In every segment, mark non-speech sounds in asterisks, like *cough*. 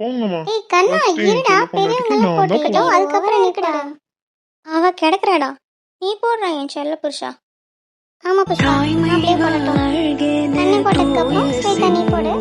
போங்கம்மா. ஏய் கண்ணா இருடா செல்ல பொண்டாட்டிக்கு பெரியவங்க நான் தான் போட்டுக்கிட்டோம். அதுக்கப்புறம் நிக்கடா. அவ கிடக்குறாடா. நீ போடுறா என் செல்ல புருஷா. ஆமா புஷ்பா. நான் அப்படியே போடட்டும். தண்ணி போட்டதுக்கு அப்புறம் ஸ்வீட் தண்ணி போடு.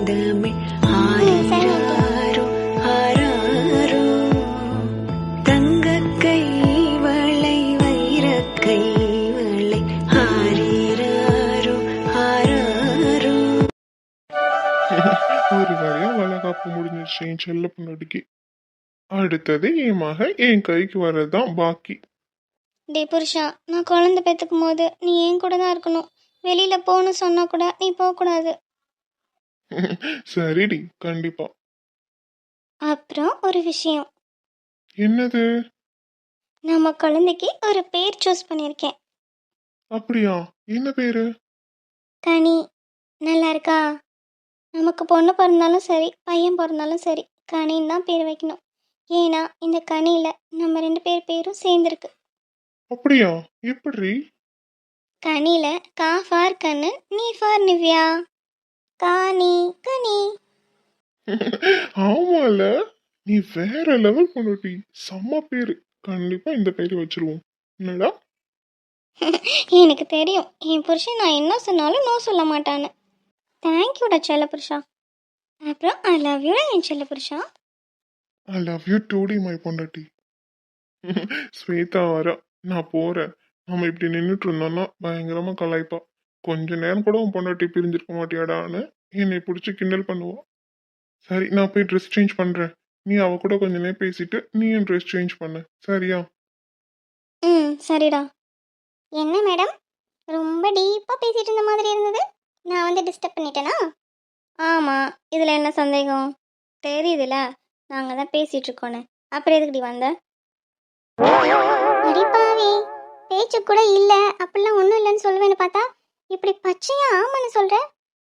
வளகாப்பு முடிஞ்சிருச்சு என் செல்ல பொண்டாட்டிக்கு அடுத்தது என் மக என் கைக்கு வர்றதுதான் பாக்கி. டேய் புருஷா நான் குழந்தை பெற்றுக்கும் போது நீ என் கூட தான் இருக்கணும்? வெளியில போகணும் சொன்னா கூட நீ போகக்கூடாது. *laughs* சரிடி கண்டிப்பா. அப்புறம் ஒரு விஷயம். என்னது? நம்ம குழந்தைக்கு ஒரு பேர் சூஸ் பண்ணியிருக்கேன். அப்படியா? என்ன பேரு? கனி. நல்லா இருக்கா? நமக்கு பொண்ணு பிறந்தாலும் சரி பையன் பிறந்தாலும் சரி கனின்னு தான் பேர் வைக்கணும். ஏன்னா இந்த கனியில் நம்ம ரெண்டு பேர் பேரும் சேர்ந்துருக்கு. அப்படியா? எப்படி? கனியில் கா ஃபார் கண்ணு நீ ஃபார் நிவ்யா. காணி கனி. *laughs* ஆமால. நீ வேற லெவல் பொண்டாட்டி செம்ம பேரு. கண்டிப்பா இந்த பேரு வச்சிருவோம். என்னடா? *laughs* எனக்கு தெரியும். என் புருஷன் நான் என்ன சொன்னாலும் நோ சொல்ல மாட்டான்னு. தேங்க்யூடா செல்ல புருஷா அப்புறம் ஐ லவ் யூடா என் செல்ல புருஷா ஐ லவ் யூ டூடி மை பொண்டாட்டி. ஸ்வேதா வர நான் போறேன். நம்ம இப்படி நின்றுட்டு இருந்தோம்னா பயங்கரமா கலாய்ப்பா. கொஞ்ச நேரம் கூட உன் பொண்டாட்டி பிரிஞ்சிருக்க மாட்டியாடான்னு என்னை பிடிச்சி கிண்டல் பண்ணுவா. சரி நான் போய் ட்ரெஸ் சேஞ்ச் பண்றேன். நீ அவ கூட கொஞ்ச நேரம் பேசிட்டு நீ என் ட்ரெஸ் சேஞ்ச் பண்ணு? சரியா? ம் சரிடா. என்ன மேடம்? ரொம்ப டீப்பாக பேசிட்டு இருந்த மாதிரி இருந்தது. நான் வந்து டிஸ்டர்ப் பண்ணிட்டேனா? ஆமாம் இதில் என்ன சந்தேகம்? தெரியுதுல. நாங்கள் தான் பேசிகிட்டு இருக்கோன்னு அப்புறம் எதுக்குடி வந்த? அடிப்பாவே பேச்சு கூட இல்லை. அப்படிலாம் ஒன்றும் இல்லைன்னு சொல்லுவேன்னு பார்த்தா இப்படி பச்சையா ஆமான்னு சொல்கிற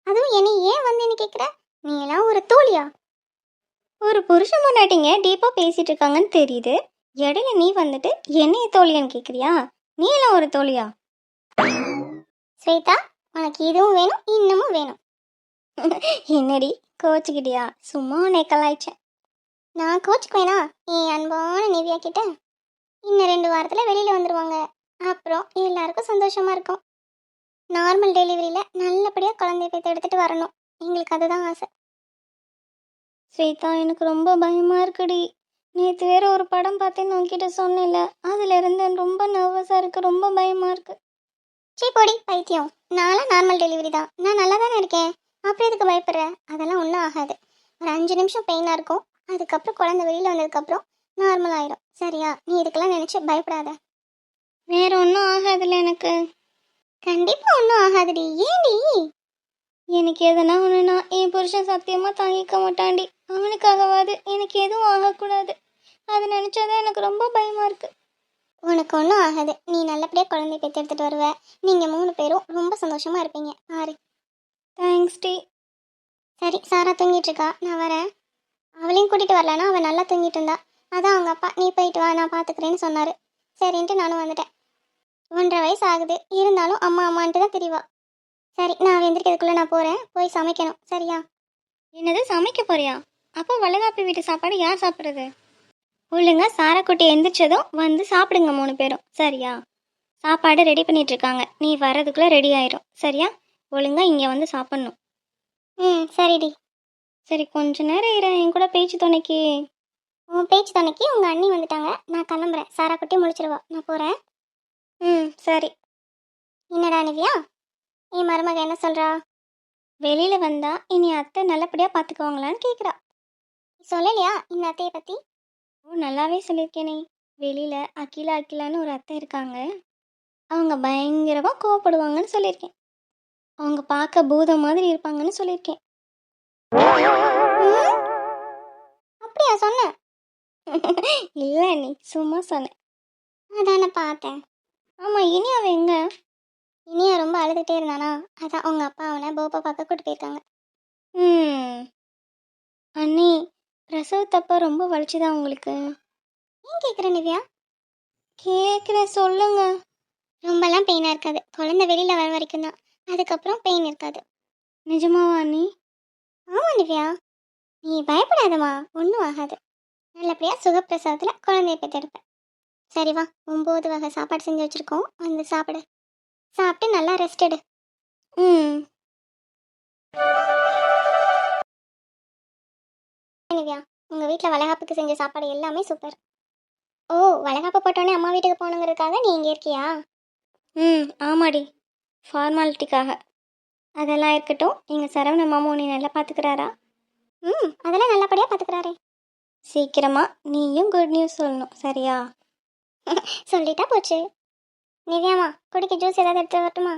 அதுவும் என்னை ஏன் வந்தேன்னு கேட்குற நீ எல்லாம் ஒரு தோழியா? ஒரு புருஷன் முன்னாட்டிங்க டீப்பாக பேசிட்டு இருக்காங்கன்னு தெரியுது. இடையில நீ வந்துட்டு என்னைய தோழியான்னு கேட்குறியா நீ எல்லாம் ஒரு தோழியா? ஸ்வேதா? உனக்கு இதுவும் வேணும் இன்னமும் வேணும். *laughs* என்னடி கோச்சுக்கிட்டியா? சும்மா உன்னை கலாய்ச்சேன். நான் கோச்சுக்குவேனா? என் அன்பான நிவியா கிட்ட? இன்னும் ரெண்டு வாரத்தில் வெளியில் வந்துடுவாங்க அப்புறம் எல்லாருக்கும் சந்தோஷமாக இருக்கும். நார்மல் டெலிவரியில் நல்லபடியாக குழந்தைய பேத்து எடுத்துகிட்டு வரணும். எங்களுக்கு அதுதான் ஆசை. ஸ்வேதா எனக்கு ரொம்ப பயமாக இருக்குடி. நேற்று வேற ஒரு படம் பார்த்தேன்னு உன்கிட்ட சொன்னேன்ல. அதுலேருந்து ரொம்ப நர்வஸாக இருக்குது ரொம்ப பயமாக இருக்குது சீ பொடி பைத்தியம். நான்லாம் நார்மல் டெலிவரி தான். நான் நல்லா தானே இருக்கேன்? அப்புறம் எதுக்கு பயப்படுற? அதெல்லாம் ஒன்றும் ஆகாது. ஒரு அஞ்சு நிமிஷம் பெயினாக இருக்கும். அதுக்கப்புறம் குழந்தை வெளியில் வந்ததுக்கப்புறம் நார்மல் ஆயிரும். சரியா? நீ இதுக்கெல்லாம் நினச்சி பயப்படாத. வேற ஒன்றும் ஆகாதுல்ல எனக்கு. கண்டிப்பாக ஒன்றும் ஆகாதுடி. ஏன்டி? எனக்கு எதனா ஒன்றுனா என் புருஷன் சத்தியமாக தாங்கிக்க மாட்டாண்டி அவனுக்காகவாது எனக்கு எதுவும் ஆகக்கூடாது. அதை நினச்சாதான் எனக்கு ரொம்ப பயமாக இருக்குது உனக்கு ஒன்றும் ஆகாது. நீ நல்லபடியாக குழந்தைய பெற்று எடுத்துகிட்டு வருவ. நீங்கள் மூணு பேரும் ரொம்ப சந்தோஷமாக இருப்பீங்க. ஆறு. தேங்க்ஸ் டி. சரி சாரா தூங்கிட்டு இருக்கா. நான் வரேன். அவளையும் கூட்டிகிட்டு வரலன்னா அவள் நல்லா தூங்கிட்டு இருந்தா. அதான் அவங்க அப்பா நீ போயிட்டு வா நான் பார்த்துக்கிறேன்னு சொன்னார். சரின்ட்டு நானும் வந்துட்டேன். ஒன்றரை வயசு ஆகுது. இருந்தாலும் அம்மா அம்மான்ட்டு தான் தெரிவா. சரி நான் எந்திரிக்கிறதுக்குள்ளே நான் போகிறேன் போய் சமைக்கணும். சரியா? என்னது சமைக்க போறியா? அப்போ வளகாப்பு வீட்டு சாப்பாடு யார் சாப்பிட்றது? ஒழுங்கா சாரக்குட்டி எந்திரிச்சதும் வந்து சாப்பிடுங்க மூணு பேரும். சரியா? சாப்பாடு ரெடி பண்ணிட்டு இருக்காங்க நீ வர்றதுக்குள்ளே ரெடி ஆயிரும். சரியா? ஒழுங்கா இங்கே வந்து சாப்பிட்ணும். ம் சரிடி. சரி கொஞ்ச நேரம் இரு. என் கூட பேச்சு துணைக்கு. உன் பேச்சு துணைக்கு உங்கள் அண்ணி வந்துட்டாங்க. நான் கிளம்புறேன். சாராக்குட்டி முடிச்சிருவா நான் போகிறேன் ம் சரி. என்னடா நிவ்யா? என் மருமக என்ன சொல்கிறா வெளியில் வந்தா இனி அத்தை நல்லபடியாக பார்த்துக்குவாங்களான்னு கேட்குறா சொல்லலையா இந்த அத்தையை பற்றி ஓ நல்லாவே சொல்லியிருக்கேனே. வெளியில் அகிலா அகிலான்னு ஒரு அத்தை இருக்காங்க. அவங்க பயங்கரமாக கோவப்படுவாங்கன்னு சொல்லியிருக்கேன். அவங்க பார்க்க பூதம் மாதிரி இருப்பாங்கன்னு சொல்லியிருக்கேன். அப்படியா? சொன்ன *laughs* இல்லை நீ சும்மா சொன்னேன். அதானே பார்த்தேன். ஆமாம் இனி அவன் எங்க? இனியா ரொம்ப அழுதுகிட்டே இருந்தானா? அதான் அவங்க அப்பா அவனை போப்பா பார்க்க கூட்டு போயிருக்காங்க. ம். அண்ணி பிரசவத்தப்ப ரொம்ப வலிச்சுதா உங்களுக்கு? ஏன் கேட்குற நிவ்யா? கேட்குறேன் சொல்லுங்க. ரொம்பலாம் பெயினாக இருக்காது. குழந்தை வெளியில் வர வரைக்கும் தான் அதுக்கப்புறம் பெயின் இருக்காது. நிஜமாவா நீ? ஆமாம் திவ்யா நீ பயப்படாதம்மா. ஒன்றும் ஆகாது. நல்லபடியாக சுகப்பிரசவத்தில் குழந்தைய பெற்றெடுப்பேன் சரி வா ஒம்பது வகை சாப்பாடு செஞ்சு வச்சுருக்கோம். வந்து சாப்பிடு. சாப்பிட்டு நல்லா ரெஸ்ட் எடு. ம். நிவ்யா உங்கள் வீட்டில் வளகாப்புக்கு செஞ்ச சாப்பாடு எல்லாமே சூப்பர். ஓ வளகாப்பு போட்டோன்னே அம்மா வீட்டுக்கு போகணுங்கிறதுக்காக நீ இங்கே இருக்கியா? ம் ஆமாடி. ஃபார்மாலிட்டிக்காக. அதெல்லாம் இருக்கட்டும் எங்கள் சரவண மாமா உன்னை நல்லா பார்த்துக்கிறாரா ம் அதெல்லாம் நல்லபடியாக பார்த்துக்கிறாரே சீக்கிரமாக நீயும் குட் நியூஸ் சொல்லணும் சரியா? *laughs* சொல்லிட்டா போச்சு. நிவ்யாமா குடிக்க ஜூஸ் ஏதாவது எடுத்து வரட்டுமா?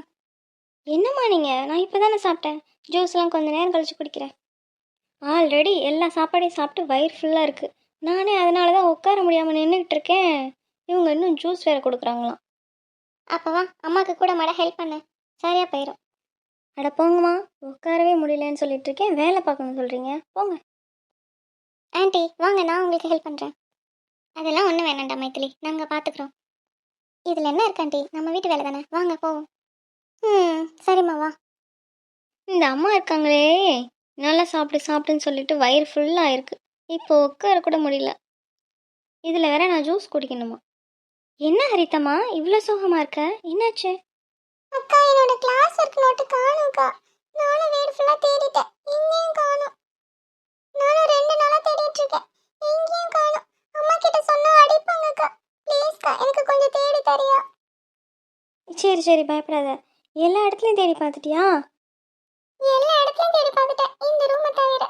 என்னம்மா நீங்கள் நான் இப்போ தானே சாப்பிட்டேன் ஜூஸ்லாம் கொஞ்ச நேரம் கழிச்சு குடிக்கிறேன். ஆல்ரெடி எல்லா சாப்பாடையும் சாப்பிட்டு வயிறு ஃபுல்லாக இருக்குது நானே அதனால தான் உட்கார முடியாமல் நின்றுக்கிட்டு இருக்கேன். இவங்க இன்னும் ஜூஸ் வேறு கொடுக்குறாங்களாம். அப்போவா அம்மாவுக்கு கூட மாட ஹெல்ப் பண்ண. சரியாக போயிடும் அட போங்கம்மா உட்காரவே முடியலன்னு சொல்லிட்டு இருக்கேன். வேலை பார்க்கணும்னு சொல்கிறீங்க போங்க. ஆண்டி வாங்க நான் உங்களுக்கு ஹெல்ப் பண்ணுறேன் அதெல்லாம் ஒன்றும் வேணாண்டா மைத்திலி. நாங்கள் பார்த்துக்குறோம் இதில் என்ன இருக்கு ஆண்டி? நம்ம வீட்டு வேலை தானே? வாங்க போவோம். ம் சரிம்மா வா. இந்த அம்மா இருக்காங்களே. நல்லா சாப்பிடு சாப்பிடுன்னு சொல்லிட்டு வயிறு ஃபுல்லாக இருக்கு. இப்போ உட்கார கூட முடியல. இதில் வேற நான் ஜூஸ் குடிக்கணுமா? என்ன ஹரிதம்மா இவ்வளோ சோகமா இருக்க? என்னாச்சு? அக்கா என்னோட கிளாஸ் ஒர்க் நோட்டு காணும்க்கா. நானும் வீடு ஃபுல்லாக தேடிட்டேன். எங்கேயும் காணும். நானும் ரெண்டு நாளாக தேடிட்டு இருக்கேன். எங்கேயும் காணும். அம்மா கிட்ட சொன்னா அடிப்பாங்கக்கா. ப்ளீஸ்க்கா எனக்கு கொஞ்சம் தேடி தரியா? சரி சரி பயப்படாத. எல்லா இடத்துலையும் தேடி பார்த்துட்டியா? எல்லா இடத்துலையும் தேடி பார்த்துட்டேன் இந்த ரூமை தவிர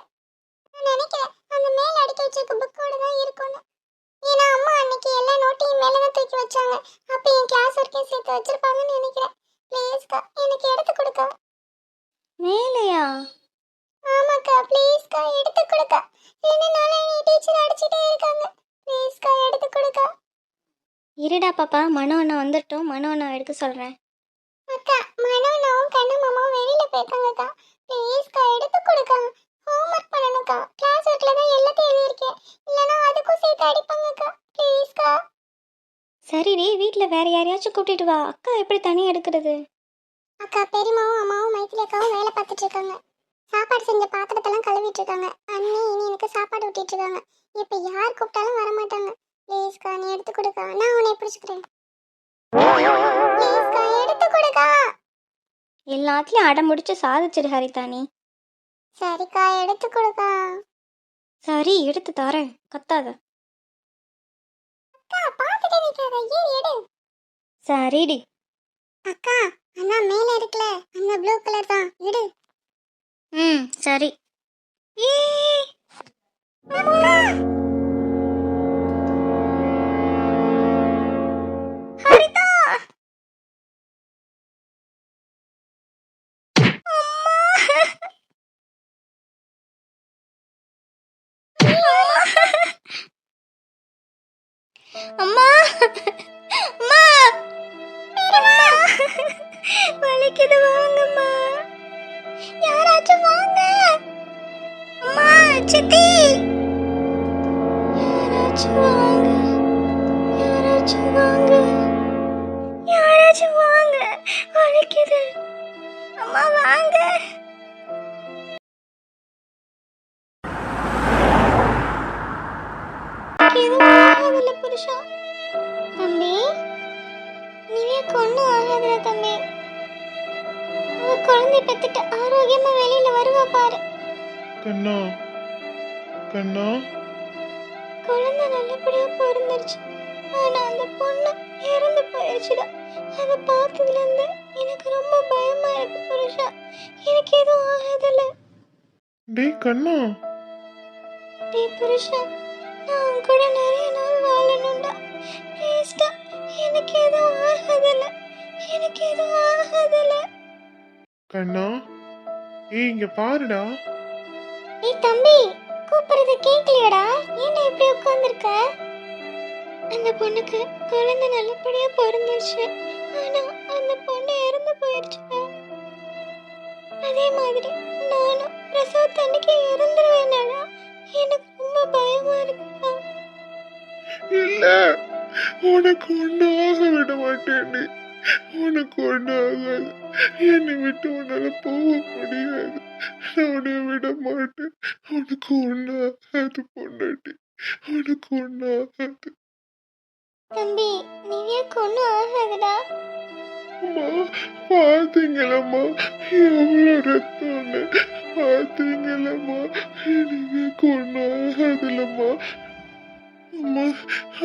நான் நினைக்கிறேன் அந்த மேல அடுக்கி வச்சிருக்க புக்கோட தான் இருக்கும்னு ஏன்னா அம்மா அன்னைக்கு எல்லா நோட்டையும் மேலே தான் தூக்கி வச்சாங்க அப்போ என் கிளாஸ் ஒர்க்கையும் சேர்த்து வச்சிருப்பாங்கன்னு நினைக்கிறேன் ப்ளீஸ்க்கா எனக்கு எடுத்து கொடுக்கா மேலையா ஆமாக்கா ப்ளீஸ்க்கா எடுத்து கொடுக்கா இல்லைனால நீ டீச்சர் அடிச்சிட்டே இருக்காங்க ப்ளீஸ்க்கா எடுத்து கொடுக்கா இருடா பாப்பா மனோ அண்ணா வந்துட்டோம். மனோ அண்ணா எடுக்க சொல்கிறேன் அக்கா மனோ அண்ணாவும் கண்ணு மாமாவும் வெளியில் போயிருக்காங்கக்கா. ப்ளீஸ்க்கா எடுத்து கொடுக்கா. ஹோம்ஒர்க் பண்ணணும்க்கா கிளாஸ் ஒர்க்கில் தான் எல்லாத்தையும் எழுதியிருக்கேன். இல்லைனா அதுக்கும் சேர்த்து அடிப்பாங்கக்கா. ப்ளீஸ்க்கா சரிடி வீட்டில் வேற யாரையாச்சும் கூட்டிட்டு வா. அக்கா எப்படி தனி எடுக்கிறது? அக்கா பெரியமாவும் அம்மாவும் மைத்திலி அக்காவும் வேலை பார்த்துட்டு இருக்காங்க. சாப்பாடு செஞ்ச பாத்திரத்தெல்லாம் கழுவிட்டு இருக்காங்க. அண்ணி இனி எனக்கு சாப்பாடு ஊட்டிட்டு இருக்காங்க. இப்போ யார் கூப்பிட்டாலும் வர மாட்டாங்க ப்ளீஸ்க்கா நீ எடுத்து கொடுக்கா. நான் உன்னை பிடிச்சிக்கிறேன் ப்ளீஸ்க்கா எடுத்து கொடுக்கா. எல்லாத்துலயும் அடம் முடிச்சு சாதிச்சிரு ஹரிதானி சரிக்கா எடுத்து கொடுக்கா. சரி எடுத்து தரேன். கத்தாத. அக்கா பாத்துட்டு நிக்காத. ஏறி எடு. சரிடி. அக்கா அண்ணா மேல இருக்குல அந்த ப்ளூ கலர் தான். எடு. ம் சரி. ஹரிதா அம்மா! அம்மா! வலிக்குது வாங்கம்மா. யாராச்சும் வாங்க. அம்மா சித்தி! யாராச்சும் வாங்க. யாராச்சும் வாங்க. யாராச்சும் வாங்க. வலிக்குது. அம்மா வாங்க. குழந்தை பெத்துட்டு ஆரோக்கியமா வெளியில வருவா பாரு. கண்ணா கண்ணா. குழந்தை நல்லபடியா பிறந்துருச்சு. ஆனா அந்த பொண்ணு இறந்து போயிடுச்சுடா அதை பார்த்ததுல இருந்து எனக்கு ரொம்ப பயமா இருக்கு புருஷா. எனக்கு எதுவும் ஆகாதில்ல. டேய் கண்ணா. டேய் புருஷா நான் உன் கூட நிறைய நாள் வாழணும்டா. ப்ளீஸ்டா எனக்கு எதுவும் ஆகாதில்ல. எனக்கு எதுவும் ஆகாதில்ல. கண்ணா ஏய் இங்க பாருடா. ஏய் தம்பி கூப்பிடுறது கேட்கலையடா ஏன்டா இப்படி உட்கார்ந்திருக்க? அந்த பொண்ணுக்கு குழந்தை நல்லபடியா பிறந்துருச்சு. ஆனா அந்த பொண்ணு இறந்து போயிடுச்சுடா அதே மாதிரி நானும் பிரசவத்தன்னைக்கு இறந்துருவேனடா. எனக்கு ரொம்ப பயமா இருக்குடா இல்ல உனக்கு ஒன்றாக விட மாட்டேன்டி. உனக்கு ஒன்றாகாது என்னை விட்டு உன்னால போக முடியாது. நான் உன்னை விட மாட்டேன். உனக்கு ஒன்றாகாது பொண்டாட்டி. உனக்கு ஒன்றாகாது தம்பி நிவ்யாக்கு ஒன்றும் ஆகாதுடா. அம்மா பாத்தீங்களம்மா? எவ்வளோ ரத்தம்னு ஒன்றும் ஆகாதுல்லம்மா அம்மா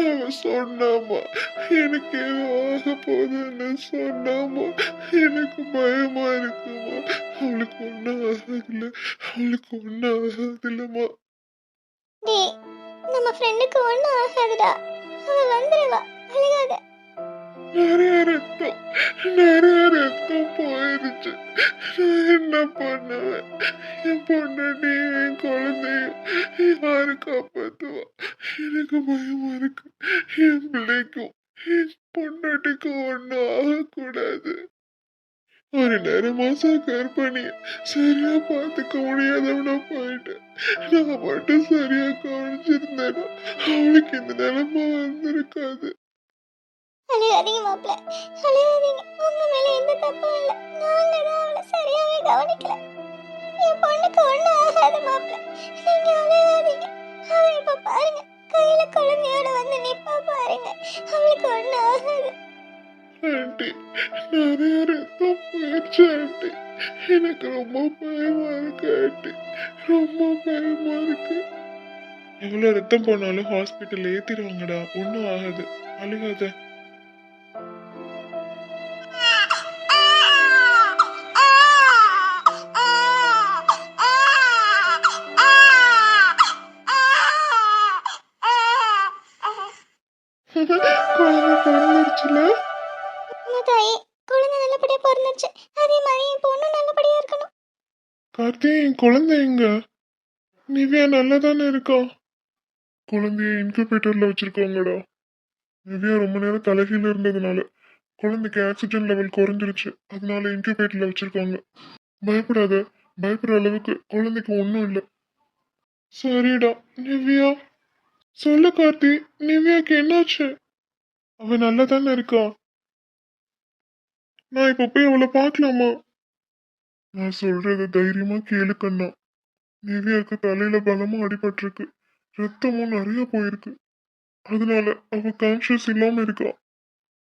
அவ சொன்னாமா எனக்கு ஏதோ ஆக போகுதுன்னு சொன்னாமா எனக்கு பயமா இருக்குமா? அவளுக்கு ஒன்றும் ஆகாதுல்ல அவளுக்கு ஒன்றும் ஆகாதுல்லம்மா டேய் நம்ம ஃப்ரெண்டுக்கு ஒன்றும் ஆகாதுடா. அவ வந்துருவா அழுகாத. நிறைய ரத்தம் நிறைய ரத்தம் போயிருச்சு. நான் என்ன பண்ணுவேன்? என் பொண்டாட்டி என் குழந்தையும் யாரு காப்பாத்துவா? எனக்கு பயமா இருக்கு. என் பிள்ளைக்கும் என் பொண்டாட்டிக்கும் ஒன்றும் ஆகக்கூடாது. ஒரு நேரம் மாசம் கற்பனை. சரியா பார்த்துக்க முடியாதவனா போயிட்டேன். நான் மட்டும் சரியா கவனிச்சிருந்தேன்னா அவளுக்கு இந்த நிலைமை வந்திருக்காது. அழுகாதீங்க மாப்பிள்ள. அழுகாதீங்க உங்க மேல எந்த தப்பும் இல்லை. நாங்க தான் அவளை சரியாவே கவனிக்கல. என் பொண்ணுக்கு ஒன்றும் ஆகாது மாப்பிள்ள. நீங்க அழுகாதீங்க. அவ இப்ப பாருங்க. கையில குழந்தையோட வந்து நிப்பா பாருங்க. அவளுக்கு ஒன்றும் ஆகாது. ஆண்டி நிறைய ரத்தம் போயிடுச்சு ஆண்டி. எனக்கு ரொம்ப பயமா இருக்கு ஆண்டி. ரொம்ப பயமா இருக்கு. எவ்வளவு ரத்தம் போனாலும் ஹாஸ்பிட்டல் ஏத்திடுவாங்கடா. ஒன்றும் ஆகாது. அழுகாத. குழந்தை பிறந்துருச்சுல? தாயே குழந்தை நல்லபடியா பிறந்துச்சு அதே மாதிரி என் பொண்ணு நல்லபடியா இருக்கணும். கார்த்தி என் குழந்தை எங்க? நிவ்யா நல்லா தானே இருக்கா? குழந்தைய இன்குபேட்டர்ல வச்சிருக்காங்கடா. நிவ்யா ரொம்ப நேரம் தலைகீழ இருந்ததுனால குழந்தைக்கு ஆக்சிஜன் லெவல் குறைஞ்சிருச்சு. அதனால இன்குபேட்டர்ல வச்சிருக்காங்க. பயப்படாத பயப்படுற அளவுக்கு குழந்தைக்கு ஒன்றும் இல்லை. சரிடா நிவ்யா. சொல்லு கார்த்தி நிவ்யாக்கு என்னாச்சு? அவ நல்லா தானே இருக்கா? நான் இப்ப போய் அவளை பார்க்கலாமா? நான் சொல்றத தைரியமா கேளு கண்ணா. நிவ்யாக்கு தலையில பலமா அடிபட்டிருக்கு. ரத்தமும் நிறைய போயிருக்கு. அதனால அவ கான்ஷியஸ் இல்லாம இருக்கா.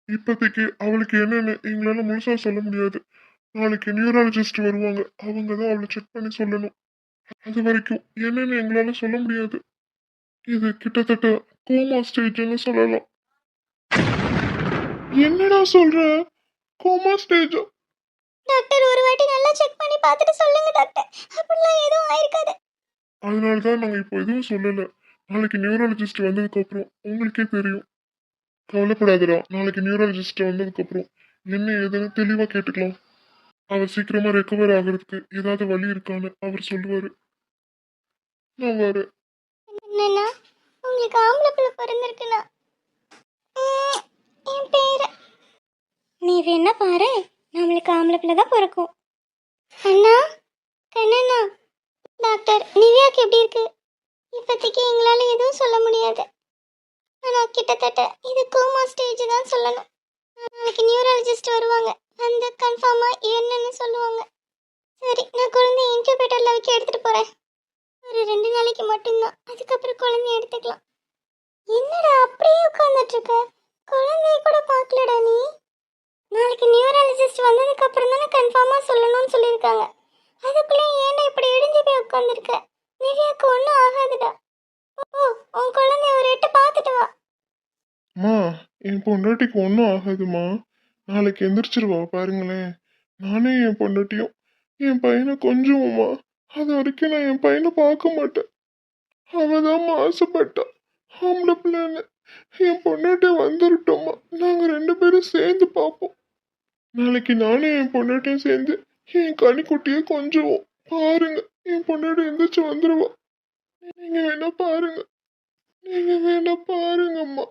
இப்போதைக்கு அவளுக்கு என்னென்னு எங்களால முழுசா சொல்ல முடியாது. நாளைக்கு நியூராலஜிஸ்ட் வருவாங்க. அவங்க தான் அவளை செக் பண்ணி சொல்லணும். அது வரைக்கும் என்னன்னு எங்களால சொல்ல முடியாது. இது கிட்டத்தட்ட கோமா ஸ்டேஜ்னு சொல்லலாம். என்னடா சொல்ற? கோமா ஸ்டேஜா டாக்டர் ஒரு வாட்டி நல்லா செக் பண்ணி பார்த்துட்டு சொல்லுங்க டாக்டர். அப்படிலாம் எதுவும் ஆயிருக்காது. அதனால தான் நாங்கள் இப்போ எதுவும் சொல்லலை. நாளைக்கு நியூராலஜிஸ்ட் வந்ததுக்கப்புறம் உங்களுக்கே தெரியும். கவலைப்படாதடா நாளைக்கு நியூராலஜிஸ்ட் வந்ததுக்கப்புறம் என்ன ஏதுன்னு தெளிவாக கேட்டுக்கலாம். அவர் சீக்கிரமாக ரெக்கவர் ஆகிறதுக்கு ஏதாவது வழி இருக்கான்னு அவர் சொல்லுவார். நான் வரேன். என்னண்ணா உங்களுக்கு ஆம்பளை பிள்ளை பிறந்திருக்குண்ணா என் பேரு. நீ வேணா பாரு? நம்மளுக்கு ஆம்பளை பிள்ளை தான் பிறக்கும். அண்ணா கண்ணண்ணா டாக்டர் நிவ்யாக்கு எப்படி இருக்கு? இப்போதைக்கு எங்களால் எதுவும் சொல்ல முடியாது. ஆனால் கிட்டத்தட்ட இது கோமா ஸ்டேஜ் தான் சொல்லணும். நாளைக்கு நியூராலஜிஸ்ட் வருவாங்க. வந்து கன்ஃபார்மாக என்னன்னு சொல்லுவாங்க. சரி நான் குழந்தை இன்குபேட்டர்ல வைக்க எடுத்துகிட்டு போகிறேன் ஒரு ரெண்டு நாளைக்கு மட்டும்தான். அதுக்கப்புறம் குழந்தைய எடுத்துக்கலாம். என்னடா அப்படியே உட்காந்துட்டு இருக்க குழந்தைய கூட பார்க்கலடா நீ. நாளைக்கு நியூராலஜிஸ்ட் வந்ததுக்கு அப்புறம் தானே கன்ஃபார்மாக சொல்லணும்னு சொல்லியிருக்காங்க. அதுக்குள்ளே ஏன்டா இப்படி இடிஞ்சு போய் உட்காந்துருக்க நிவ்யாக்கு ஒன்றும் ஆகாதுடா. ஓ உன் குழந்தைய ஒரு எட்டு பார்த்துட்டு வா. அம்மா என் பொண்டாட்டிக்கு ஒன்றும் ஆகாதுமா. நாளைக்கு எந்திரிச்சிருவா பாருங்களேன். நானே என் பொண்டாட்டியும் என் பையனை கொஞ்சுவோம்மா. அது வரைக்கும் நான் என் பையனை பார்க்க மாட்டேன். அவள் தான் ஆசைப்பட்டா ஆம்பளை பிள்ளைன்னு. என் பொண்ணாட்டே வந்துருட்டோம்மா நாங்கள் ரெண்டு பேரும் சேர்ந்து பார்ப்போம். நாளைக்கு நானும் என் பொண்ணாட்டையும் சேர்ந்து என் கனிக்குட்டியை கொஞ்சுவோம். பாருங்க என் பொண்டாட்டி எந்திரிச்சு வந்துடுவோம் நீங்கள் வேணா பாருங்க. நீங்கள் வேணா பாருங்கம்மா.